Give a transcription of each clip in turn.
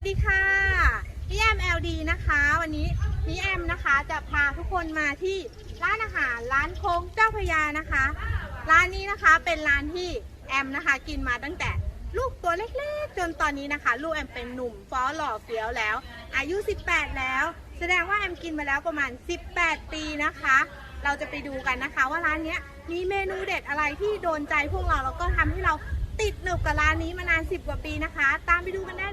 สวัสดีค่ะพี่แอม LD นะคะ วันนี้พี่แอมนะคะจะพาทุกคนมาที่ร้านอาหารร้านโค้งเจ้าพระยานะคะ ร้านนี้นะคะเป็นร้านที่แอมนะคะ กินมาตั้งแต่ลูกตัวเล็กๆ จนตอนนี้นะคะ ลูกแอมเป็นหนุ่มฟ้อหล่อเฟี้ยวแล้ว อายุ 18 แล้ว แสดงว่าแอมกินมาแล้วประมาณ 18 ปีนะคะ เราจะไปดูกันนะคะ ว่าร้านนี้มีเมนูเด็ดอะไรที่โดนใจพวกเราแล้วก็ทำให้เราติดหนึบกับร้านนี้มานาน 10 กว่าปีนะคะ ตามไปดูกันได้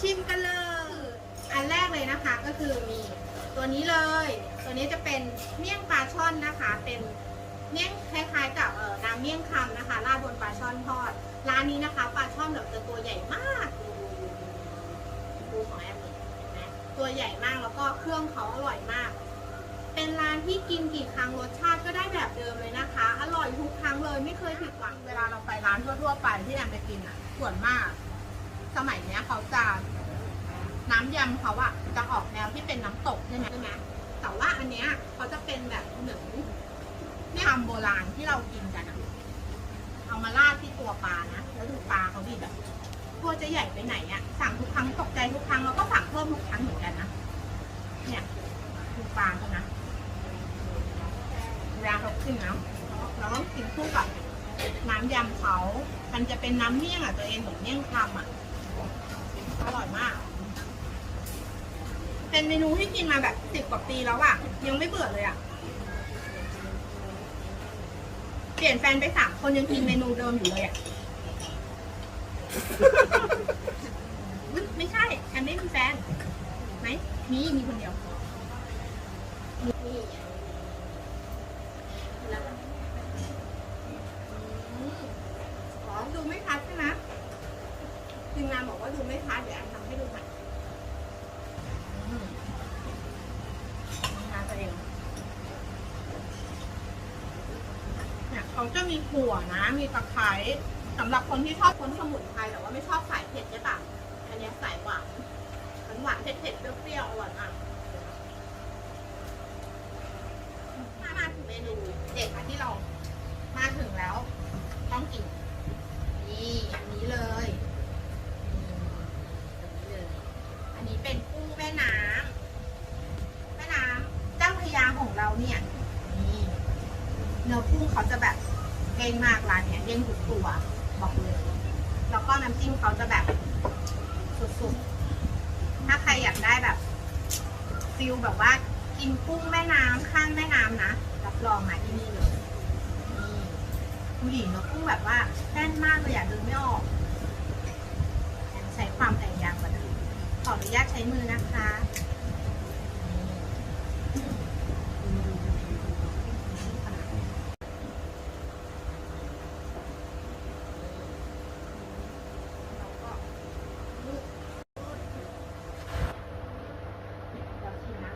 ชิมกันเลย อันแรกเลยนะคะก็คือมีตัวนี้เลย ตัวนี้จะเป็นเมี่ยงปลาช่อนนะคะ เป็นเมี่ยงคล้ายๆ กับเอ่อน้ำเมี่ยงคำนะคะราดบนปลาช่อนทอด ร้านนี้นะคะปลาช่อนแบบจะตัวใหญ่มากดูดูของแอมนี่เห็นไหมตัวใหญ่มากแล้วก็เครื่องเขาอร่อยมาก เป็นร้านที่กินกี่ครั้งรสชาติก็ได้แบบเดิมเลยนะคะ อร่อยทุกครั้งเลยไม่เคยผิดหวัง เวลาเราไปร้านทั่วๆไปที่แอมไปกินอะ ส่วนมาก สมัยเนี้ยเขาจะน้ำยำเขาอะจะออกแนวที่เป็นน้ำตกใช่ไหมใช่ไหมแต่ว่าอันเนี้ยเขาจะเป็นแบบเหมือนทำโบราณที่เรากินกันอะเอามาราดที่ตัวปลานะแล้วดูปลาเขาดิแบบตัวจะใหญ่ไปไหนอะสั่งทุกครั้งตกใจทุกครั้งแล้วก็สั่งเพิ่มทุกครั้งเหมือนกันนะเนี่ยดูปลาเขานะเวลาเขาขึ้นนะเราต้องกินคู่กับน้ำยำเขา มันจะเป็นน้ำเมี่ยงอะตัวเองเหมือนเมี่ยงคำอะ อร่อยมาก เป็นเมนูที่กินมาแบบสิบกว่าปีแล้วอะยังไม่เบื่อเลยอะเปลี่ยนแฟนไปสามคนยังกินเมนูเดิมอยู่เลยอะ อุ๊ยไม่ใช่ฉันไม่มีแฟนไหมมีมีคนเดียว นี่แล้วอืม อ๋อดูไม่ชัดใช่ไหม ทีมงานบอกว่าดูไม่ชัดเดี๋ยวแอนทำให้ดูใหม่อืมงานตัวเองเนี่ยเขาจะมีถั่วนะ มีตะไคร้สำหรับคนที่ชอบคนสมุนไพรแต่ว่าไม่ชอบสายเผ็ดใช่ปะอันเนี้ยสายหวานหวานหวานๆเผ็ดๆเปรี้ยวๆอร่อยมากถ้ามาถึงเมนูเด็กค่ะที่เรามาถึงแล้ว ต้องกิน นี่อันนี้เลยนี่อันนี้เลย อันนี้เป็นกุ้งแม่น้ำแม่น้ำเจ้าพระยาของเราเนี่ยนี่เนื้อกุ้งเขาจะแบบเด้งมากร้านเนี่ยเด้งทุกตัวบอกเลยแล้วก็น้ำจิ้มเขาจะแบบสุดๆถ้าใครอยากได้แบบฟิลแบบว่ากินกุ้งแม่น้ำข้างแม่น้ำนะรับรองมาที่นี่เลยนี่ดูดิเนื้อกุ้งแบบว่าแน่นมากเลยอยากดึงไม่ออกใช้ความพยายามก่อนนะขออนุญาตใช้มือนะคะแล้วก็ลูกเดี๋ยวชิมนะ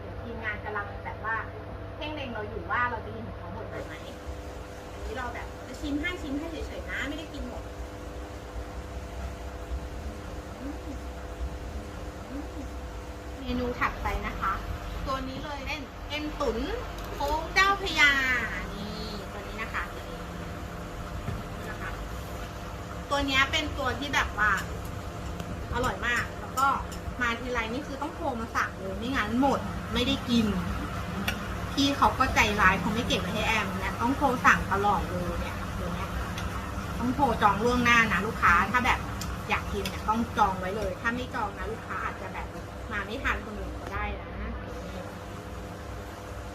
เดี๋ยวทีมงานกำลังแบบว่าเพ่งเล็งเรา อยู่ว่าเราจะกินของเขาหมดเลยไหมอันนี้เราแบบจะชิมให้ชิมให้เฉยๆนะ ไม่ได้กินหมดอืมอืมเมนูถัดไปนะคะ ตัวนี้เลยเล่นเอ็นตุ๋นโค้งเจ้าพระยานี่ตัวนี้นะคะตัวนี้นะคะ ตัวเนี้ยเป็นตัวที่แบบว่าอร่อยมาก แล้วก็มาทีไรนี่คือต้องโทรมาสั่งเลยไม่งั้นหมดไม่ได้กิน พี่เขาก็ใจร้ายเขาไม่เก็บไว้ให้แอมนะต้องโทรสั่งตลอดเลยเนี่ยตัวเนี้ยต้องโทรจองล่วงหน้านะลูกค้าถ้าแบบอยากกินเนี่ยต้องจองไว้เลย ถ้าไม่จองนะลูกค้าอาจจะแบบมาไม่ทันคนอื่นก็ได้นะ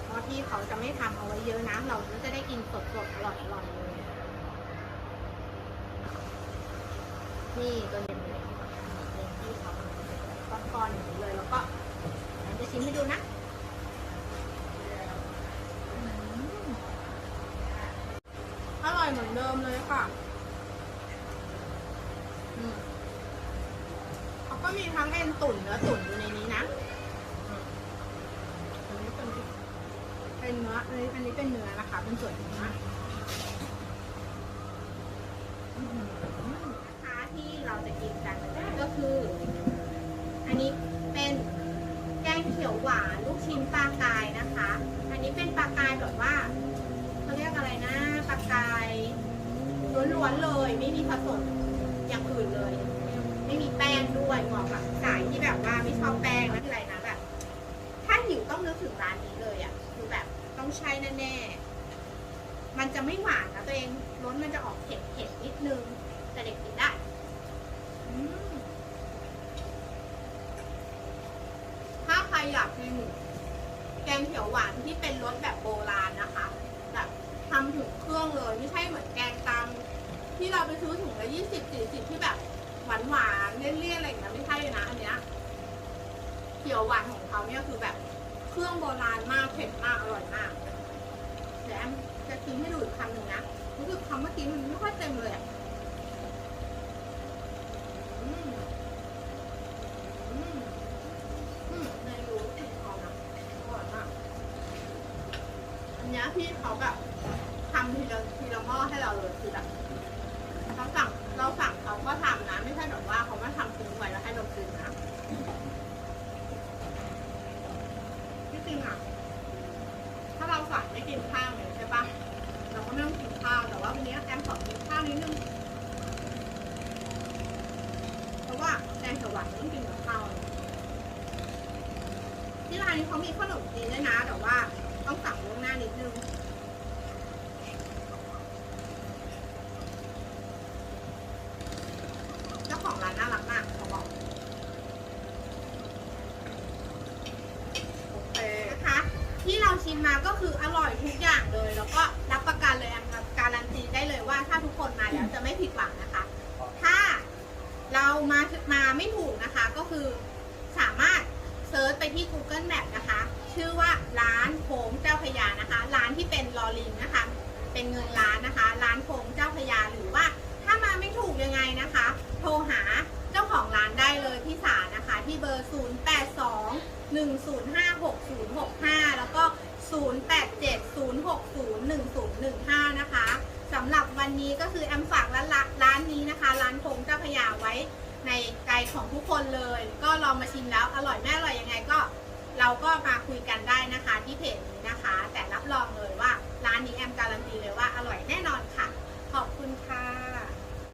เพราะที่เขาจะไม่ทำเอาไว้เยอะนะเราก็จะได้กินสดๆอร่อยๆเลยนี่ตัวเด่นเลยนี่ที่เขาก้อนๆอย่างนี้เลยแล้วก็จะชิมให้ดูนะ อร่อยเหมือนเดิมเลยค่ะอืมเขาก็มีทั้งเอ็นตุ๋นเนื้อตุ๋นอยู่ในนี้นะอันนี้เป็นเป็นเนื้ออันนี้อันนี้เป็นเนื้อนะคะ เป็นส่วนเนื้ออื้อหือนะคะที่เราจะกินกันก็คือ อันนี้เป็นขียวหวานลูกชิ้นปลากายนะคะ อันนี้เป็นปลากายแบบว่า เขาเรียกอะไรนะปลากายล้วนๆเลย ไม่มีผสมอย่างอื่นเลย ไม่มีแป้งด้วยเหมาะกับสายที่แบบว่าไม่ชอบแป้งแล้วอะไรนะแบบถ้าหิวต้องนึกถึงร้านนี้เลยอะ่ะคือแบบต้องใช่แน่ๆมันจะไม่หวานนะตัวเองรสมันจะออกเผ็ดๆนิดนึง แต่เด็กกินได้ถ้าใครอยากกินแกงเขียวหวานที่เป็นรสแบบโบราณนะคะ แบบทำถึงเครื่องเลย ไม่ใช่เหมือนแกงตามที่เราไปซื้อถุงละยี่สิบสี่สิบที่แบบหวานหวานๆเลี่ยนๆอะไรอย่างเงี้ยไม่ใช่นะ อันเนี้ยเขียวหวานของเขาเนี่ยคือแบบเครื่องโบราณมากเผ็ดมากอร่อยมากเดี๋ยวแอมจะกินให้ดูอีกคำหนึ่งนะรู้สึกคำเมื่อกี้มันไม่ค่อยเต็มเลยอะอืมอืมอืมในรู้สึกเขานะอร่อยมาก อันเนี้ย พี่เขาแบบทำทีละทีละหม้อให้เราเลยคือแบบเราสั่งเราสั่งเขาก็ทำนะ ไม่ใช่แบบว่าเขามาทำทิ้งไว้แล้วให้เรากินนะที่จริงอะถ้าเราสั่งไม่กินข้าวเนี่ยใช่ปะเราก็ไม่ต้องกินข้าวแต่ว่าวันนี้แอมขอกินข้าวนิดนึงเพราะว่าแกงเขียวหวานต้องกินกับข้าวที่ร้านนี้เขามีขนมจีนด้วยนะแต่ว่า ต้องสั่งล่วงหน้านิดนึงเจ้าของร้านน่ารักมากเขาบอกโอเคนะคะ ที่เราชิมมาก็คืออร่อยทุกอย่างเลย แล้วก็รับประกันเลยแอมการันตีได้เลยว่าถ้าทุกคนมาแล้วจะไม่ผิดหวังนะคะ ถ้าเรามามาไม่ถูกนะคะก็คือสามารถ เซิร์ชไปที่ Google Map นะคะ ชื่อว่าร้านโค้งเจ้าพยานะคะ ร้านที่เป็นลอลิงนะคะ เป็นเงินร้านนะคะ ร้านโค้งเจ้าพยาหรือว่าถ้ามาไม่ถูกยังไงนะคะ โทรหาเจ้าของร้านได้เลยพี่สานะคะ ที่เบอร์ 0 8 2 1 0 5 6 0 6 5 แล้วก็ 0 8 7 0 6 0 1 0 1 5 นะคะสำหรับวันนี้ก็คือแอมฝากร้านร้านนี้นะคะ ร้านโค้งเจ้าพยาไว้ใน ของทุกคนเลย ก็ลองมาชิมแล้วอร่อยแม่อร่อยยังไงก็ เราก็มาคุยกันได้นะคะที่เพจนี้นะคะ แต่รับรองเลยว่าร้านนี้แอมการันตีเลยว่าอร่อยแน่นอนค่ะ